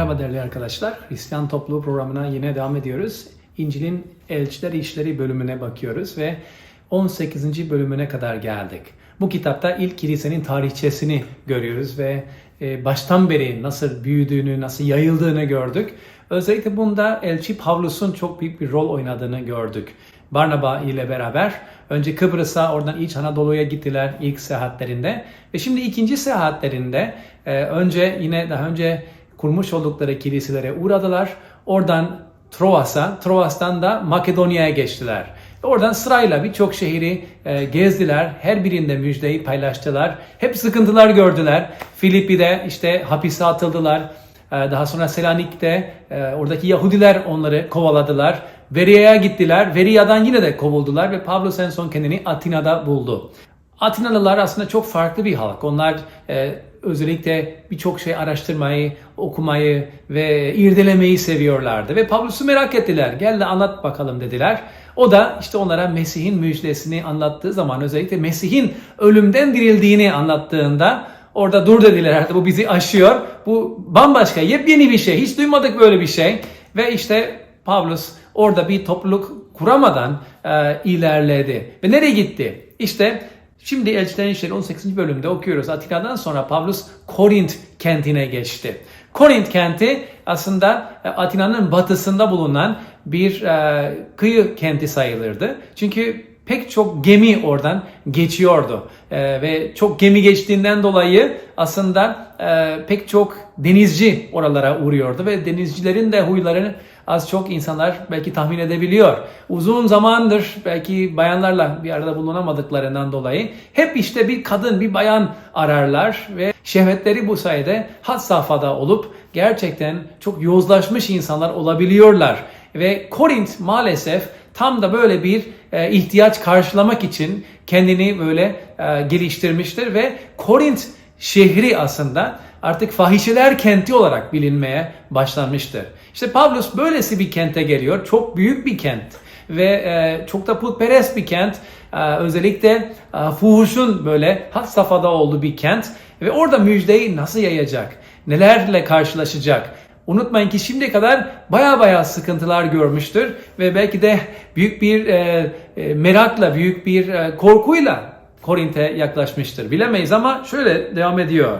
Merhaba değerli arkadaşlar. Hristiyan Topluluğu programına yine devam ediyoruz. İncil'in Elçiler İşleri bölümüne bakıyoruz ve 18. bölümüne kadar geldik. Bu kitapta ilk kilisenin tarihçesini görüyoruz ve e, baştan beri nasıl büyüdüğünü, nasıl yayıldığını gördük. Özellikle bunda Elçi Pavlus'un çok büyük bir rol oynadığını gördük. Barnaba ile beraber önce Kıbrıs'a oradan İç Anadolu'ya gittiler ilk seyahatlerinde ve şimdi ikinci seyahatlerinde e, önce yine daha önce kurmuş oldukları kiliselere uğradılar. Oradan Troas'a, Troas'tan da Makedonya'ya geçtiler. Oradan sırayla birçok şehri e, gezdiler. Her birinde müjdeyi paylaştılar. Hep sıkıntılar gördüler. Filipi'de işte hapise atıldılar. E, daha sonra Selanik'te e, oradaki Yahudiler onları kovaladılar. Veria'ya gittiler. Veria'dan yine de kovuldular ve Pavlos en son kendini Atina'da buldu. Atinalılar aslında çok farklı bir halk. Onlar özellikle birçok şey araştırmayı, okumayı ve irdelemeyi seviyorlardı. Ve Pavlus'u merak ettiler. Gel de anlat bakalım dediler. O da işte onlara Mesih'in müjdesini anlattığı zaman özellikle Mesih'in ölümden dirildiğini anlattığında orada dur dediler artık bu bizi aşıyor. Bu bambaşka yepyeni bir şey. Hiç duymadık böyle bir şey. Ve işte Pavlus orada bir topluluk kuramadan e, ilerledi. Ve nereye gitti? İşte Şimdi Elçilerin İşleri 18. bölümde okuyoruz. Atina'dan sonra Pavlus Korint kentine geçti. Korint kenti aslında e, Atina'nın batısında bulunan bir e, kıyı kenti sayılırdı. Çünkü pek çok gemi oradan geçiyordu. E, ve çok gemi geçtiğinden dolayı aslında e, pek çok denizci oralara uğruyordu ve denizcilerin de huylarını az çok insanlar belki tahmin edebiliyor. Uzun zamandır belki bayanlarla bir arada bulunamadıklarından dolayı hep işte bir kadın, bir bayan ararlar ve şehvetleri bu sayede had safhada olup gerçekten çok yozlaşmış insanlar olabiliyorlar. Ve Korint maalesef tam da böyle bir e, ihtiyaç karşılamak için kendini böyle e, geliştirmiştir ve Korint şehri aslında artık fahişeler kenti olarak bilinmeye başlanmıştır. İşte Pavlus böylesi bir kente geliyor. Çok büyük bir kent ve e, çok da putperest bir kent. E, özellikle e, fuhuşun böyle had safhada olduğu bir kent ve orada müjdeyi nasıl yayacak? Nelerle karşılaşacak? Unutmayın ki şimdiye kadar baya baya sıkıntılar görmüştür ve belki de büyük bir e, e, merakla, büyük bir e, korkuyla Korint'e yaklaşmıştır. Bilemeyiz ama şöyle devam ediyor.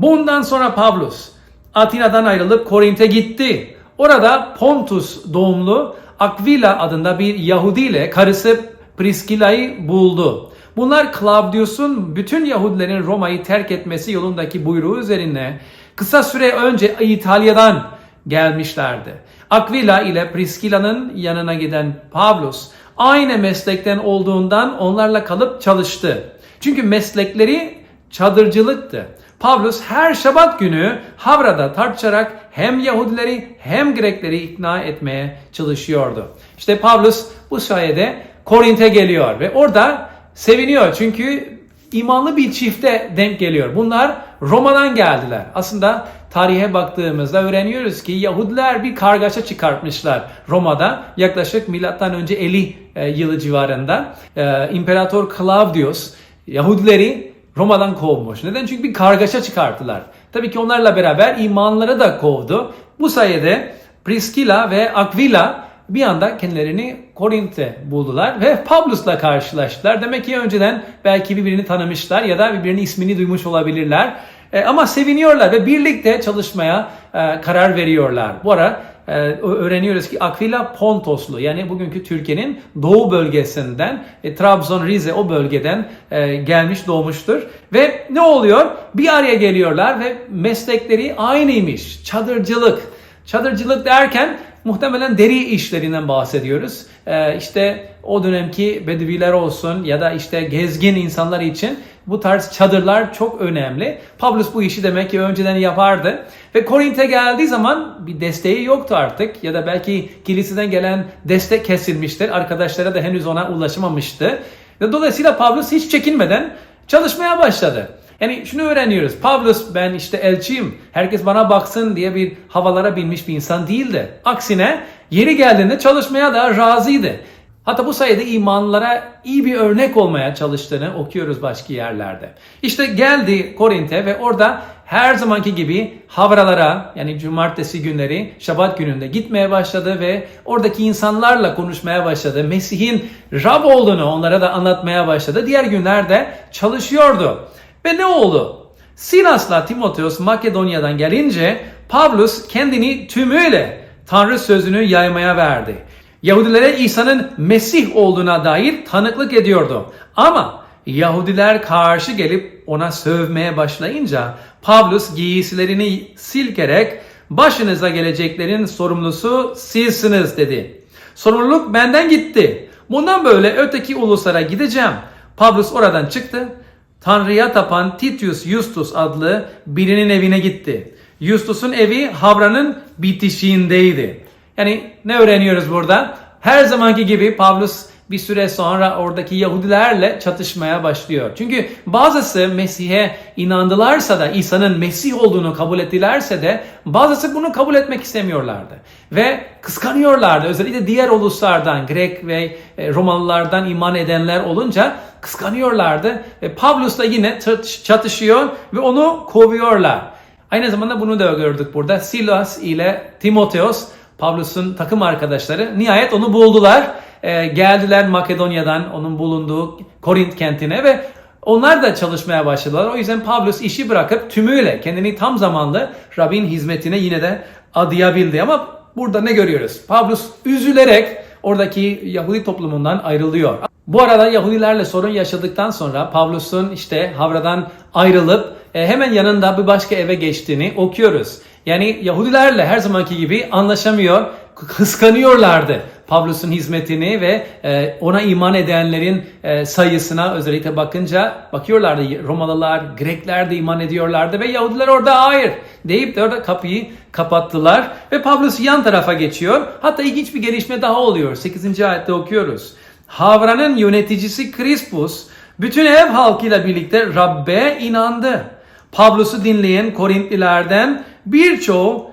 Bundan sonra Pavlus Atina'dan ayrılıp Korint'e gitti. Orada Pontus doğumlu Aquila adında bir Yahudi ile karısı Priskila'yı buldu. Bunlar Claudius'un bütün Yahudilerin Roma'yı terk etmesi yolundaki buyruğu üzerine kısa süre önce İtalya'dan gelmişlerdi. Aquila ile Priskila'nın yanına giden Pavlus aynı meslekten olduğundan onlarla kalıp çalıştı. Çünkü meslekleri çadırcılıktı. Pavlus her şabat günü Havra'da tartışarak hem Yahudileri hem Grekleri ikna etmeye çalışıyordu. İşte Pavlus bu sayede Korint'e geliyor ve orada seviniyor çünkü imanlı bir çifte denk geliyor. Bunlar Roma'dan geldiler. Aslında tarihe baktığımızda öğreniyoruz ki Yahudiler bir kargaşa çıkartmışlar Roma'da yaklaşık milattan önce 50 e, yılı civarında. E, İmparator Claudius Yahudileri Roma'dan kovmuş. Neden? Çünkü bir kargaşa çıkarttılar. Tabii ki onlarla beraber imanları da kovdu. Bu sayede Priscilla ve Aquila bir anda kendilerini Korint'te buldular ve Pavlus'la karşılaştılar. Demek ki önceden belki birbirini tanımışlar ya da birbirinin ismini duymuş olabilirler. E, ama seviniyorlar ve birlikte çalışmaya e, karar veriyorlar. Bu ara öğreniyoruz ki Aquila Pontoslu yani bugünkü Türkiye'nin doğu bölgesinden e, Trabzon, Rize o bölgeden e, gelmiş doğmuştur. Ve ne oluyor? Bir araya geliyorlar ve meslekleri aynıymış. Çadırcılık. Çadırcılık derken muhtemelen deri işlerinden bahsediyoruz. Ee, işte o dönemki bedeviler olsun ya da işte gezgin insanlar için bu tarz çadırlar çok önemli. Pavlus bu işi demek ki önceden yapardı. Ve Korint'e geldiği zaman bir desteği yoktu artık ya da belki kiliseden gelen destek kesilmiştir. Arkadaşlara da henüz ona ulaşamamıştı. Ve dolayısıyla Pavlus hiç çekinmeden çalışmaya başladı. Yani şunu öğreniyoruz. Pavlus ben işte elçiyim. Herkes bana baksın diye bir havalara binmiş bir insan değildi. Aksine yeri geldiğinde çalışmaya da razıydı. Hatta bu sayede imanlara iyi bir örnek olmaya çalıştığını okuyoruz başka yerlerde. İşte geldi Korint'e ve orada her zamanki gibi havralara yani cumartesi günleri şabat gününde gitmeye başladı ve oradaki insanlarla konuşmaya başladı. Mesih'in Rab olduğunu onlara da anlatmaya başladı. Diğer günlerde çalışıyordu. Ve ne oldu? Silas'la Timoteos Makedonya'dan gelince Pavlus kendini tümüyle Tanrı sözünü yaymaya verdi. Yahudilere İsa'nın Mesih olduğuna dair tanıklık ediyordu. Ama Yahudiler karşı gelip ona sövmeye başlayınca Pavlus giysilerini silkerek başınıza geleceklerin sorumlusu sizsiniz dedi. Sorumluluk benden gitti. Bundan böyle öteki uluslara gideceğim. Pavlus oradan çıktı. Tanrı'ya tapan Titius Justus adlı birinin evine gitti. Justus'un evi Havra'nın bitişiğindeydi. Yani ne öğreniyoruz burada? Her zamanki gibi Pavlus bir süre sonra oradaki Yahudilerle çatışmaya başlıyor. Çünkü bazısı Mesih'e inandılarsa da İsa'nın Mesih olduğunu kabul ettilerse de bazısı bunu kabul etmek istemiyorlardı. Ve kıskanıyorlardı. Özellikle diğer uluslardan, Grek ve e, Romalılardan iman edenler olunca kıskanıyorlardı. Ve Pavlus'la yine çatışıyor ve onu kovuyorlar. Aynı zamanda bunu da gördük burada. Silas ile Timoteos Pavlus'un takım arkadaşları nihayet onu buldular. Ee, geldiler Makedonya'dan onun bulunduğu Korint kentine ve onlar da çalışmaya başladılar. O yüzden Pavlus işi bırakıp tümüyle kendini tam zamanlı Rabbin hizmetine yine de adayabildi. Ama burada ne görüyoruz? Pavlus üzülerek oradaki Yahudi toplumundan ayrılıyor. Bu arada Yahudilerle sorun yaşadıktan sonra Pavlus'un işte Havra'dan ayrılıp e, hemen yanında bir başka eve geçtiğini okuyoruz. Yani Yahudilerle her zamanki gibi anlaşamıyor, kıskanıyorlardı Pavlus'un hizmetini ve e, ona iman edenlerin e, sayısına özellikle bakınca bakıyorlardı Romalılar, Grekler de iman ediyorlardı ve Yahudiler orada hayır deyip de orada kapıyı kapattılar ve Pavlus yan tarafa geçiyor. Hatta ilginç bir gelişme daha oluyor. 8. ayette okuyoruz. Havra'nın yöneticisi Crispus bütün ev halkıyla birlikte Rabbe inandı. Pavlus'u dinleyen Korintlilerden birçoğu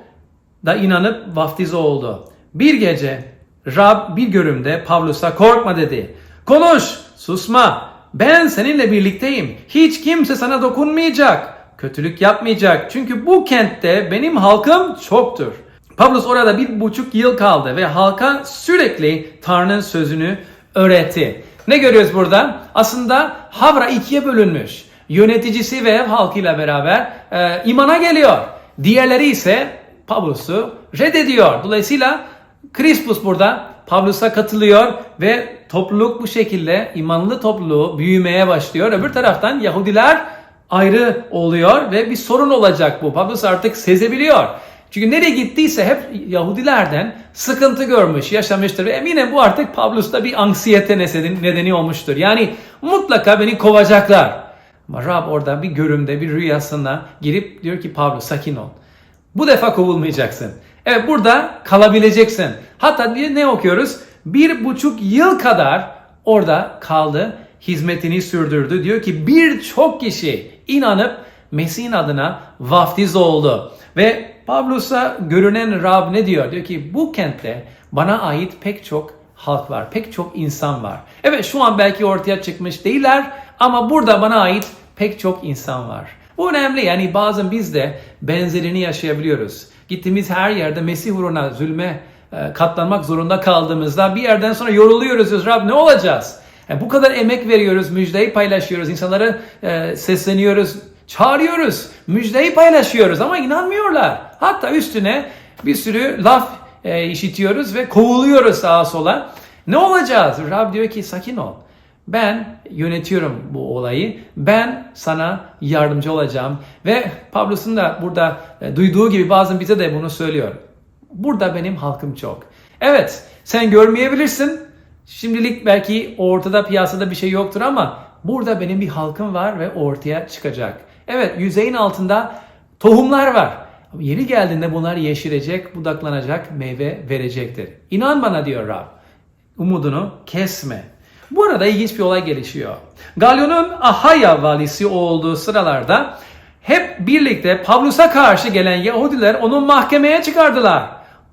da inanıp vaftiz oldu. Bir gece Rab bir görümde Pavlus'a korkma dedi. Konuş, susma. Ben seninle birlikteyim. Hiç kimse sana dokunmayacak. Kötülük yapmayacak. Çünkü bu kentte benim halkım çoktur. Pavlus orada bir buçuk yıl kaldı ve halka sürekli Tanrı'nın sözünü öğretti. Ne görüyoruz burada? Aslında Havra ikiye bölünmüş. Yöneticisi ve ev halkıyla beraber e, imana geliyor. Diğerleri ise Pavlus'u reddediyor. Dolayısıyla Crispus burada Pavlus'a katılıyor ve topluluk bu şekilde imanlı topluluğu büyümeye başlıyor. Öbür taraftan Yahudiler ayrı oluyor ve bir sorun olacak bu. Pavlus artık sezebiliyor. Çünkü nereye gittiyse hep Yahudilerden sıkıntı görmüş, yaşamıştır ve eminim bu artık Pavlus'ta bir anksiyete nedeni olmuştur. Yani mutlaka beni kovacaklar. Ama Rab orada bir görümde, bir rüyasına girip diyor ki Pavlus sakin ol. Bu defa kovulmayacaksın. Evet burada kalabileceksin. Hatta ne okuyoruz? Bir buçuk yıl kadar orada kaldı. Hizmetini sürdürdü. Diyor ki birçok kişi inanıp Mesih'in adına vaftiz oldu. Ve Pavlus'a görünen Rab ne diyor? Diyor ki bu kentte bana ait pek çok halk var. Pek çok insan var. Evet şu an belki ortaya çıkmış değiller ama burada bana ait pek çok insan var. Bu önemli yani bazen biz de benzerini yaşayabiliyoruz. Gittiğimiz her yerde Mesih uğruna zulme e, katlanmak zorunda kaldığımızda bir yerden sonra yoruluyoruz. Diyoruz, Rab ne olacağız? Yani bu kadar emek veriyoruz, müjdeyi paylaşıyoruz, insanlara e, sesleniyoruz, çağırıyoruz, müjdeyi paylaşıyoruz ama inanmıyorlar. Hatta üstüne bir sürü laf e, işitiyoruz ve kovuluyoruz sağa sola. Ne olacağız? Rab diyor ki sakin ol. Ben yönetiyorum bu olayı. Ben sana yardımcı olacağım. Ve Pavlus'un da burada e, duyduğu gibi bazen bize de bunu söylüyor. Burada benim halkım çok. Evet sen görmeyebilirsin. Şimdilik belki ortada piyasada bir şey yoktur ama burada benim bir halkım var ve ortaya çıkacak. Evet yüzeyin altında tohumlar var. Yeri geldiğinde bunlar yeşirecek, budaklanacak, meyve verecektir. İnan bana diyor Rab. Umudunu kesme. Bu arada ilginç bir olay gelişiyor. Galyon'un Ahaya valisi olduğu sıralarda hep birlikte Pavlus'a karşı gelen Yahudiler onu mahkemeye çıkardılar.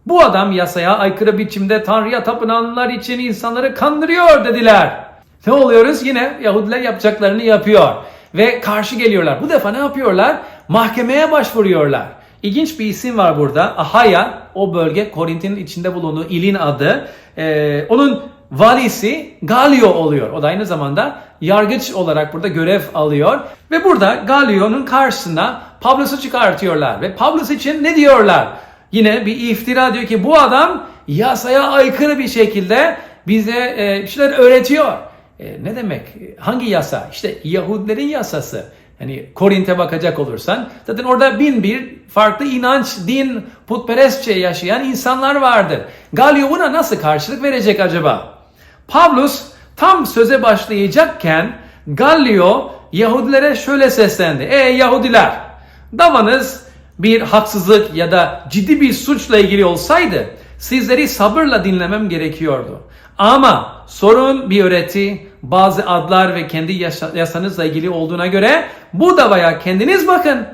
Bu adam yasaya aykırı biçimde Tanrı'ya tapınanlar için insanları kandırıyor dediler. Ne oluyoruz? Yine Yahudiler yapacaklarını yapıyor. Ve karşı geliyorlar. Bu defa ne yapıyorlar? Mahkemeye başvuruyorlar. İlginç bir isim var burada. Ahaya, o bölge Korint'in içinde bulunduğu ilin adı. Ee, onun valisi Galio oluyor. O da aynı zamanda yargıç olarak burada görev alıyor. Ve burada Galio'nun karşısına Pavlus'u çıkartıyorlar. Ve Pavlus için ne diyorlar? Yine bir iftira diyor ki bu adam yasaya aykırı bir şekilde bize e, bir şeyler öğretiyor. E, ne demek? Hangi yasa? İşte Yahudilerin yasası. Hani Korint'e bakacak olursan zaten orada bin bir farklı inanç, din, putperestçe yaşayan insanlar vardır. Galio buna nasıl karşılık verecek acaba? Pavlus tam söze başlayacakken Gallio Yahudilere şöyle seslendi. Ey Yahudiler! Davanız bir haksızlık ya da ciddi bir suçla ilgili olsaydı sizleri sabırla dinlemem gerekiyordu. Ama sorun bir öğreti, bazı adlar ve kendi yasa- yasanızla ilgili olduğuna göre bu davaya kendiniz bakın.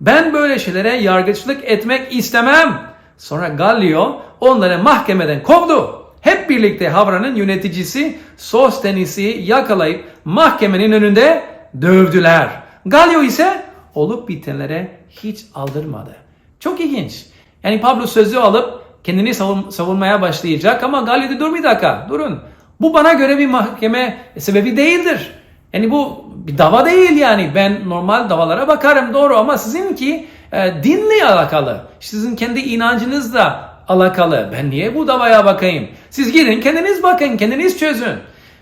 Ben böyle şeylere yargıçlık etmek istemem. Sonra Gallio onları mahkemeden kovdu. Hep birlikte Havra'nın yöneticisi Sostenis'i yakalayıp mahkemenin önünde dövdüler. Gallio ise olup bitenlere hiç aldırmadı. Çok ilginç. Yani Pablo sözü alıp kendini savun- savunmaya başlayacak ama Gallio de dur bir dakika durun. Bu bana göre bir mahkeme sebebi değildir. Yani bu bir dava değil yani. Ben normal davalara bakarım doğru ama sizinki e, dinle alakalı. Sizin kendi inancınızla alakalı. Ben niye bu davaya bakayım? Siz gidin kendiniz bakın, kendiniz çözün.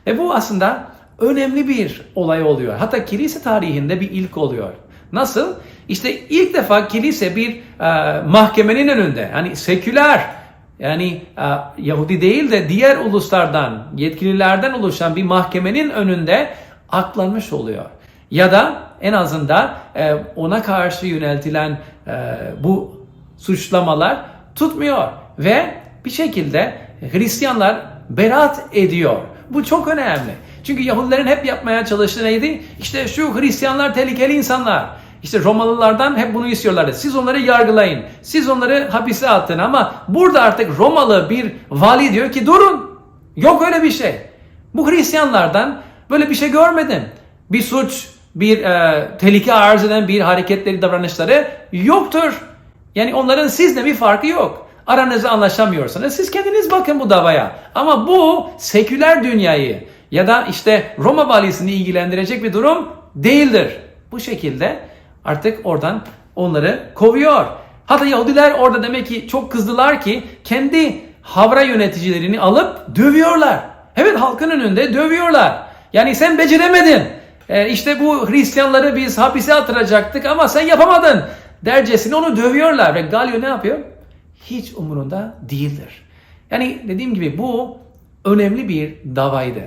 Ve bu aslında önemli bir olay oluyor. Hatta kilise tarihinde bir ilk oluyor. Nasıl? İşte ilk defa kilise bir e, mahkemenin önünde, hani seküler, yani e, Yahudi değil de diğer uluslardan, yetkililerden oluşan bir mahkemenin önünde aklanmış oluyor. Ya da en azından e, ona karşı yöneltilen e, bu suçlamalar tutmuyor ve bir şekilde Hristiyanlar beraat ediyor. Bu çok önemli. Çünkü Yahudilerin hep yapmaya çalıştığı neydi? İşte şu Hristiyanlar tehlikeli insanlar. İşte Romalılardan hep bunu istiyorlardı. Siz onları yargılayın. Siz onları hapise atın ama burada artık Romalı bir vali diyor ki durun. Yok öyle bir şey. Bu Hristiyanlardan böyle bir şey görmedim. Bir suç, bir e, tehlike arz eden bir hareketleri, davranışları yoktur. Yani onların sizle bir farkı yok. Aranızda anlaşamıyorsanız siz kendiniz bakın bu davaya. Ama bu seküler dünyayı ya da işte Roma valisini ilgilendirecek bir durum değildir. Bu şekilde artık oradan onları kovuyor. Hatta Yahudiler orada demek ki çok kızdılar ki kendi havra yöneticilerini alıp dövüyorlar. Evet halkın önünde dövüyorlar. Yani sen beceremedin. Ee, işte bu Hristiyanları biz hapise attıracaktık ama sen yapamadın. Dercesine onu dövüyorlar ve Galio ne yapıyor? Hiç umurunda değildir. Yani dediğim gibi bu önemli bir davaydı.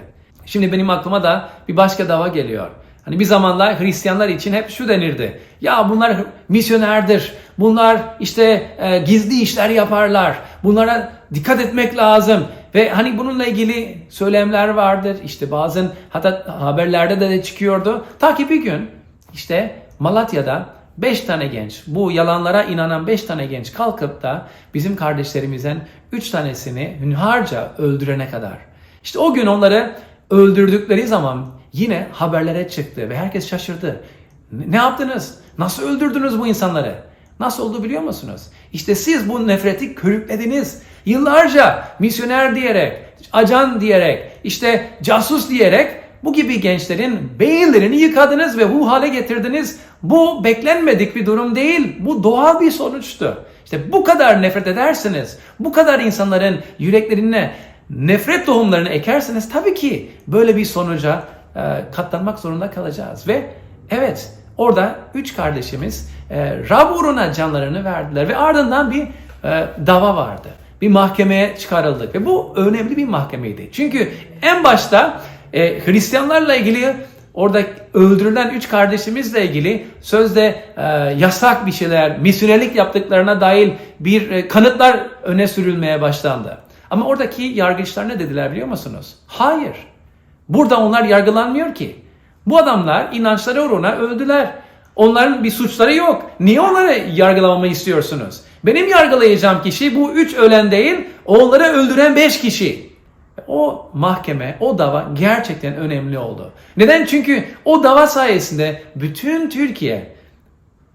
Şimdi benim aklıma da bir başka dava geliyor. Hani bir zamanlar Hristiyanlar için hep şu denirdi. Ya bunlar misyonerdir. Bunlar işte e, gizli işler yaparlar. Bunlara dikkat etmek lazım. Ve hani bununla ilgili söylemler vardır. İşte bazen hatta haberlerde de, çıkıyordu. Ta ki bir gün işte Malatya'da 5 tane genç, bu yalanlara inanan 5 tane genç kalkıp da bizim kardeşlerimizden 3 tanesini hünharca öldürene kadar. İşte o gün onları öldürdükleri zaman yine haberlere çıktı ve herkes şaşırdı. Ne yaptınız? Nasıl öldürdünüz bu insanları? Nasıl oldu biliyor musunuz? İşte siz bu nefreti körüklediniz. Yıllarca misyoner diyerek, acan diyerek, işte casus diyerek bu gibi gençlerin beyinlerini yıkadınız ve bu hale getirdiniz. Bu beklenmedik bir durum değil. Bu doğal bir sonuçtu. İşte bu kadar nefret edersiniz. Bu kadar insanların yüreklerine nefret tohumlarını ekerseniz tabii ki böyle bir sonuca e, katlanmak zorunda kalacağız. Ve evet orada üç kardeşimiz e, Rab uğruna canlarını verdiler ve ardından bir e, dava vardı. Bir mahkemeye çıkarıldık ve bu önemli bir mahkemeydi. Çünkü en başta e, Hristiyanlarla ilgili orada öldürülen üç kardeşimizle ilgili sözde e, yasak bir şeyler, misyonerlik yaptıklarına dair bir e, kanıtlar öne sürülmeye başlandı. Ama oradaki yargıçlar ne dediler biliyor musunuz? Hayır. Burada onlar yargılanmıyor ki. Bu adamlar inançları uğruna öldüler. Onların bir suçları yok. Niye onları yargılamamı istiyorsunuz? Benim yargılayacağım kişi bu üç ölen değil, onları öldüren beş kişi. O mahkeme, o dava gerçekten önemli oldu. Neden? Çünkü o dava sayesinde bütün Türkiye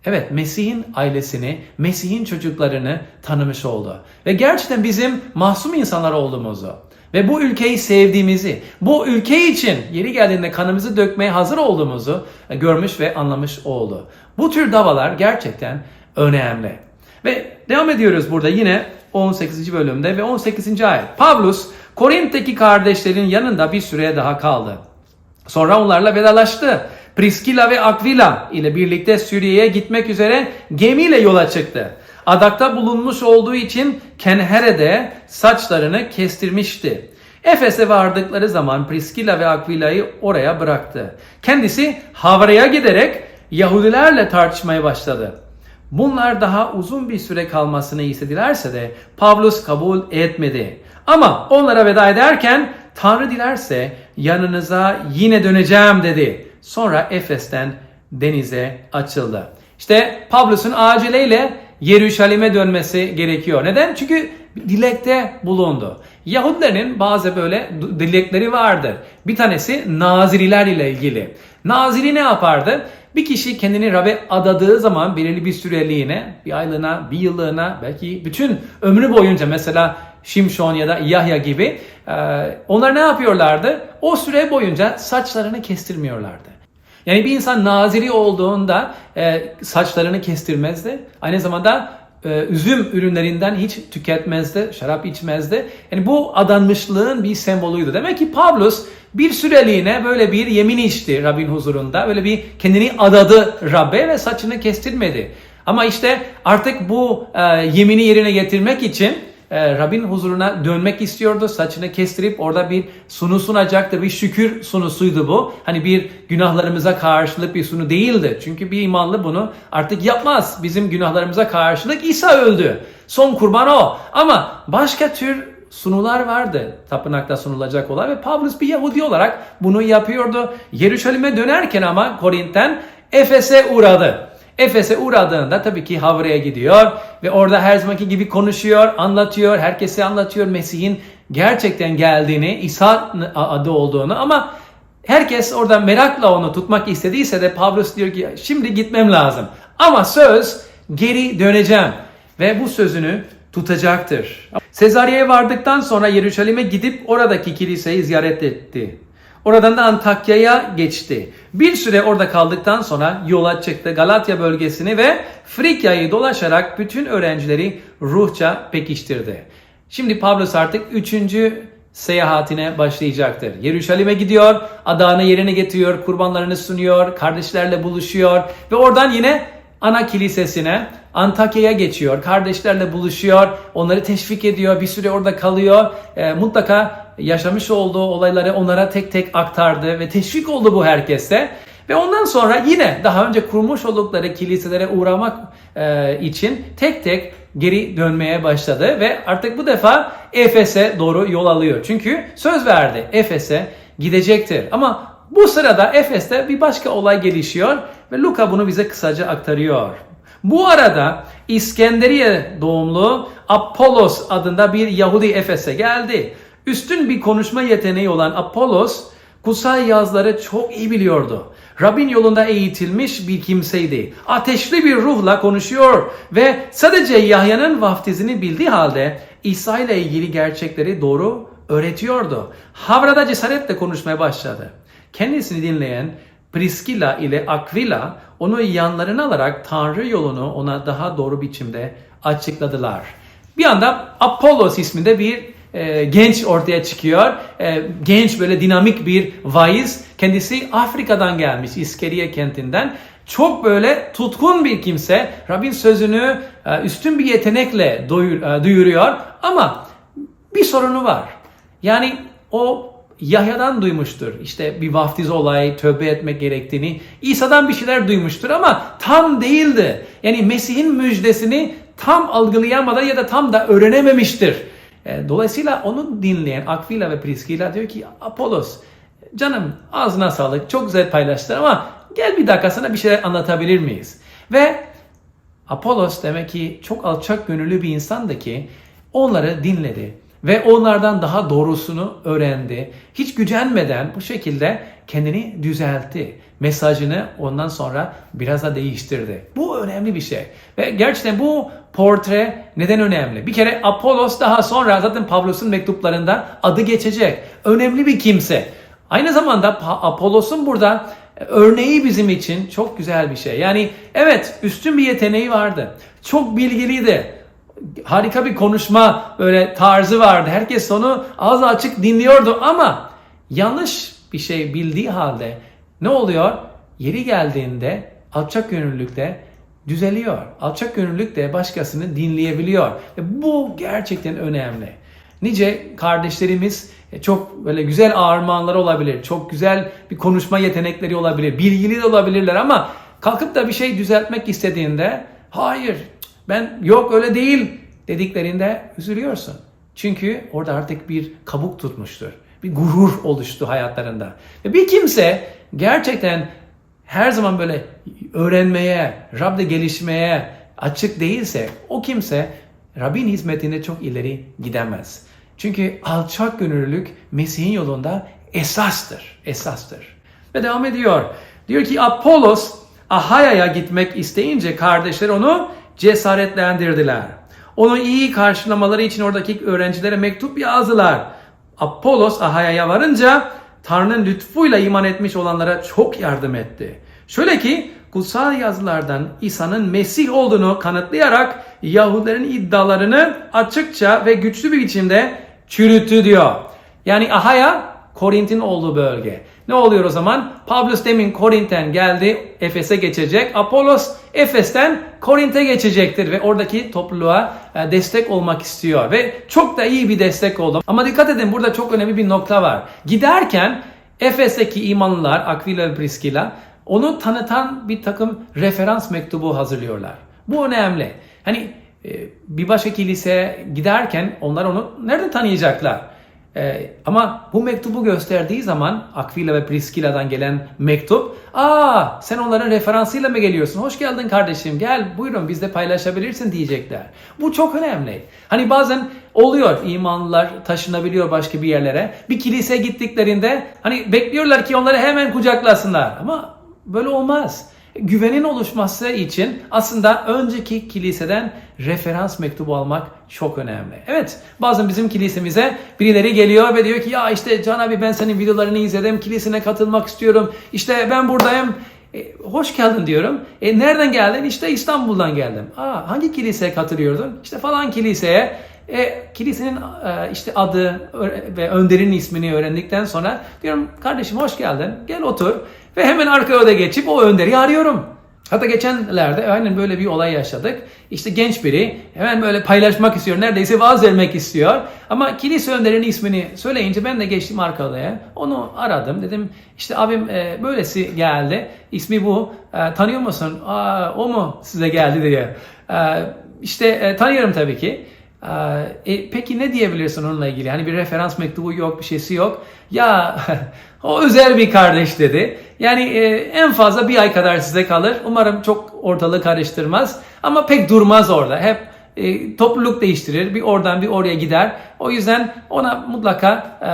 Evet Mesih'in ailesini, Mesih'in çocuklarını tanımış oldu. Ve gerçekten bizim masum insanlar olduğumuzu ve bu ülkeyi sevdiğimizi, bu ülke için yeri geldiğinde kanımızı dökmeye hazır olduğumuzu görmüş ve anlamış oldu. Bu tür davalar gerçekten önemli. Ve devam ediyoruz burada yine 18. bölümde ve 18. ayet. Pavlus Korint'teki kardeşlerin yanında bir süre daha kaldı. Sonra onlarla vedalaştı. Priskila ve Aquila ile birlikte Suriye'ye gitmek üzere gemiyle yola çıktı. Adakta bulunmuş olduğu için Kenhere'de saçlarını kestirmişti. Efes'e vardıkları zaman Priskila ve Aquila'yı oraya bıraktı. Kendisi Havra'ya giderek Yahudilerle tartışmaya başladı. Bunlar daha uzun bir süre kalmasını istedilerse de Pavlus kabul etmedi. Ama onlara veda ederken Tanrı dilerse yanınıza yine döneceğim dedi. Sonra Efes'ten denize açıldı. İşte Pavlus'un aceleyle Yeruşalim'e dönmesi gerekiyor. Neden? Çünkü dilekte bulundu. Yahudilerin bazı böyle dilekleri vardır. Bir tanesi Naziriler ile ilgili. Naziri ne yapardı? Bir kişi kendini Rab'be adadığı zaman belirli bir süreliğine, bir aylığına, bir yıllığına, belki bütün ömrü boyunca mesela Şimşon ya da Yahya gibi onlar ne yapıyorlardı? O süre boyunca saçlarını kestirmiyorlardı. Yani bir insan naziri olduğunda saçlarını kestirmezdi. Aynı zamanda üzüm ürünlerinden hiç tüketmezdi, şarap içmezdi. Yani bu adanmışlığın bir sembolüydü. Demek ki Pavlus bir süreliğine böyle bir yemin içti Rabbin huzurunda. Böyle bir kendini adadı Rabbe ve saçını kestirmedi. Ama işte artık bu e, yemini yerine getirmek için e, Rabbin huzuruna dönmek istiyordu. Saçını kestirip orada bir sunu sunacaktı. Bir şükür sunusuydu bu. Hani bir günahlarımıza karşılık bir sunu değildi. Çünkü bir imanlı bunu artık yapmaz. Bizim günahlarımıza karşılık İsa öldü. Son kurban o. Ama başka tür sunular vardı tapınakta sunulacak olan ve Pavlus bir Yahudi olarak bunu yapıyordu. Yeruşalim'e dönerken ama Korint'ten Efes'e uğradı. Efes'e uğradığında tabii ki Havra'ya gidiyor ve orada her zamanki gibi konuşuyor, anlatıyor, herkese anlatıyor Mesih'in gerçekten geldiğini, İsa adı olduğunu ama herkes orada merakla onu tutmak istediyse de Pavlus diyor ki şimdi gitmem lazım. Ama söz geri döneceğim ve bu sözünü tutacaktır. Sezarya'ya vardıktan sonra Yeruşalim'e gidip oradaki kiliseyi ziyaret etti. Oradan da Antakya'ya geçti. Bir süre orada kaldıktan sonra yola çıktı Galatya bölgesini ve Frikya'yı dolaşarak bütün öğrencileri ruhça pekiştirdi. Şimdi Pavlus artık üçüncü seyahatine başlayacaktır. Yeruşalim'e gidiyor, adağını yerine getiriyor, kurbanlarını sunuyor, kardeşlerle buluşuyor ve oradan yine ana kilisesine Antakya'ya geçiyor. Kardeşlerle buluşuyor. Onları teşvik ediyor. Bir süre orada kalıyor. E, mutlaka yaşamış olduğu olayları onlara tek tek aktardı ve teşvik oldu bu herkese. Ve ondan sonra yine daha önce kurmuş oldukları kiliselere uğramak e, için tek tek geri dönmeye başladı ve artık bu defa Efes'e doğru yol alıyor. Çünkü söz verdi Efes'e gidecektir. Ama bu sırada Efes'te bir başka olay gelişiyor ve Luka bunu bize kısaca aktarıyor. Bu arada İskenderiye doğumlu Apollos adında bir Yahudi Efes'e geldi. Üstün bir konuşma yeteneği olan Apollos kutsal yazları çok iyi biliyordu. Rabbin yolunda eğitilmiş bir kimseydi. Ateşli bir ruhla konuşuyor ve sadece Yahya'nın vaftizini bildiği halde İsa ile ilgili gerçekleri doğru öğretiyordu. Havra'da cesaretle konuşmaya başladı. Kendisini dinleyen Priskila ile Aquila onu yanlarına alarak Tanrı yolunu ona daha doğru biçimde açıkladılar. Bir anda Apollos isminde bir e, genç ortaya çıkıyor. E, genç böyle dinamik bir vaiz. Kendisi Afrika'dan gelmiş İskeriye kentinden. Çok böyle tutkun bir kimse. Rabbin sözünü e, üstün bir yetenekle doyur, e, duyuruyor. Ama bir sorunu var. Yani o Yahya'dan duymuştur. İşte bir vaftiz olayı, tövbe etmek gerektiğini. İsa'dan bir şeyler duymuştur ama tam değildi. Yani Mesih'in müjdesini tam algılayamadı ya da tam da öğrenememiştir. E, dolayısıyla onu dinleyen Aquila ve Priscilla diyor ki Apollos canım ağzına sağlık çok güzel paylaştın ama gel bir dakika sana bir şeyler anlatabilir miyiz? Ve Apollos demek ki çok alçak gönüllü bir insandı ki onları dinledi ve onlardan daha doğrusunu öğrendi. Hiç gücenmeden bu şekilde kendini düzeltti. Mesajını ondan sonra biraz da değiştirdi. Bu önemli bir şey. Ve gerçekten bu portre neden önemli? Bir kere Apollos daha sonra zaten Pavlus'un mektuplarında adı geçecek. Önemli bir kimse. Aynı zamanda Apollos'un burada örneği bizim için çok güzel bir şey. Yani evet üstün bir yeteneği vardı. Çok bilgiliydi. Harika bir konuşma böyle tarzı vardı. Herkes onu ağzı açık dinliyordu ama yanlış bir şey bildiği halde ne oluyor? Yeri geldiğinde alçak gönüllülükte düzeliyor. Alçak gönüllülük de başkasını dinleyebiliyor. Ve bu gerçekten önemli. Nice kardeşlerimiz e, çok böyle güzel armağanları olabilir. Çok güzel bir konuşma yetenekleri olabilir. Bilgili de olabilirler ama kalkıp da bir şey düzeltmek istediğinde hayır ben yok öyle değil dediklerinde üzülüyorsun. Çünkü orada artık bir kabuk tutmuştur. Bir gurur oluştu hayatlarında. Ve bir kimse gerçekten her zaman böyle öğrenmeye, Rab'de gelişmeye açık değilse o kimse Rabbin hizmetinde çok ileri gidemez. Çünkü alçak gönüllülük Mesih'in yolunda esastır. Esastır. Ve devam ediyor. Diyor ki Apollos Ahaya'ya gitmek isteyince kardeşler onu cesaretlendirdiler. Onu iyi karşılamaları için oradaki öğrencilere mektup yazdılar. Apollos Ahaya'ya varınca Tanrı'nın lütfuyla iman etmiş olanlara çok yardım etti. Şöyle ki kutsal yazılardan İsa'nın Mesih olduğunu kanıtlayarak Yahudilerin iddialarını açıkça ve güçlü bir biçimde çürüttü diyor. Yani Ahaya Korint'in olduğu bölge. Ne oluyor o zaman? Pavlus demin Korint'ten geldi, Efes'e geçecek. Apollos Efes'ten Korint'e geçecektir ve oradaki topluluğa e, destek olmak istiyor ve çok da iyi bir destek oldu. Ama dikkat edin burada çok önemli bir nokta var. Giderken Efes'teki imanlılar Aquila ve Priscilla onu tanıtan bir takım referans mektubu hazırlıyorlar. Bu önemli. Hani e, bir başka kiliseye giderken onlar onu nereden tanıyacaklar? Ee, ama bu mektubu gösterdiği zaman Aquila ve Priscilla'dan gelen mektup ''Aa sen onların referansıyla mı geliyorsun? Hoş geldin kardeşim gel buyurun bizde paylaşabilirsin.'' diyecekler. Bu çok önemli. Hani bazen oluyor imanlılar taşınabiliyor başka bir yerlere. Bir kiliseye gittiklerinde hani bekliyorlar ki onları hemen kucaklasınlar. Ama böyle olmaz güvenin oluşması için aslında önceki kiliseden referans mektubu almak çok önemli. Evet bazen bizim kilisemize birileri geliyor ve diyor ki ya işte Can abi ben senin videolarını izledim kilisene katılmak istiyorum işte ben buradayım e, hoş geldin diyorum. E, nereden geldin? İşte İstanbul'dan geldim. Aa, hangi kiliseye katılıyordun? İşte falan kiliseye. E, kilisenin e, işte adı ve önderin ismini öğrendikten sonra diyorum kardeşim hoş geldin. Gel otur. Ve hemen arka öde geçip o önderi arıyorum. Hatta geçenlerde aynen böyle bir olay yaşadık. İşte genç biri hemen böyle paylaşmak istiyor. Neredeyse vaaz vermek istiyor. Ama kilise önderinin ismini söyleyince ben de geçtim arka odaya. Onu aradım. Dedim işte abim e, böylesi geldi. İsmi bu. E, tanıyor musun? Aa, o mu size geldi diye. E, işte e, tanıyorum tabii ki. E, peki ne diyebilirsin onunla ilgili? Hani bir referans mektubu yok, bir şeysi yok. Ya o özel bir kardeş dedi. Yani e, en fazla bir ay kadar size kalır. Umarım çok ortalığı karıştırmaz. Ama pek durmaz orada. Hep e, topluluk değiştirir. Bir oradan bir oraya gider. O yüzden ona mutlaka e,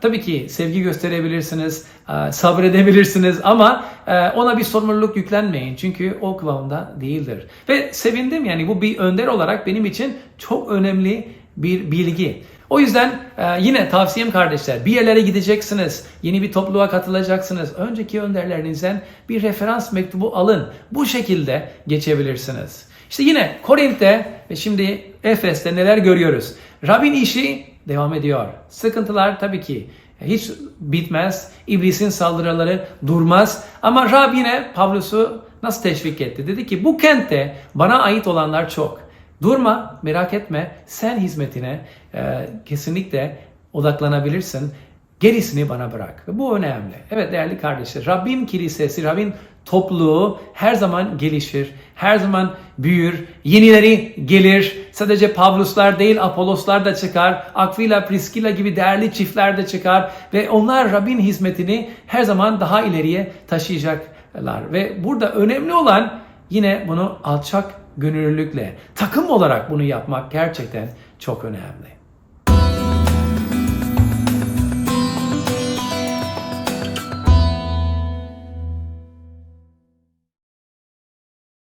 tabii ki sevgi gösterebilirsiniz, e, sabredebilirsiniz ama e, ona bir sorumluluk yüklenmeyin. Çünkü o kıvamda değildir. Ve sevindim yani bu bir önder olarak benim için çok önemli bir bilgi. O yüzden e, yine tavsiyem kardeşler bir yerlere gideceksiniz, yeni bir topluluğa katılacaksınız. Önceki önderlerinizden bir referans mektubu alın. Bu şekilde geçebilirsiniz. İşte yine Korint'te ve şimdi Efes'te neler görüyoruz? Rabbin işi devam ediyor. Sıkıntılar tabii ki hiç bitmez. İblisin saldırıları durmaz. Ama Rab yine Pavlus'u nasıl teşvik etti? Dedi ki bu kentte bana ait olanlar çok. Durma, merak etme. Sen hizmetine e, kesinlikle odaklanabilirsin. Gerisini bana bırak. Bu önemli. Evet değerli kardeşler, Rabbin kilisesi, Rabbin topluluğu her zaman gelişir, her zaman büyür, yenileri gelir. Sadece Pavluslar değil, Apolloslar da çıkar, Aquila, Priscilla gibi değerli çiftler de çıkar ve onlar Rabbin hizmetini her zaman daha ileriye taşıyacaklar. Ve burada önemli olan yine bunu alçak gönüllülükle, takım olarak bunu yapmak gerçekten çok önemli.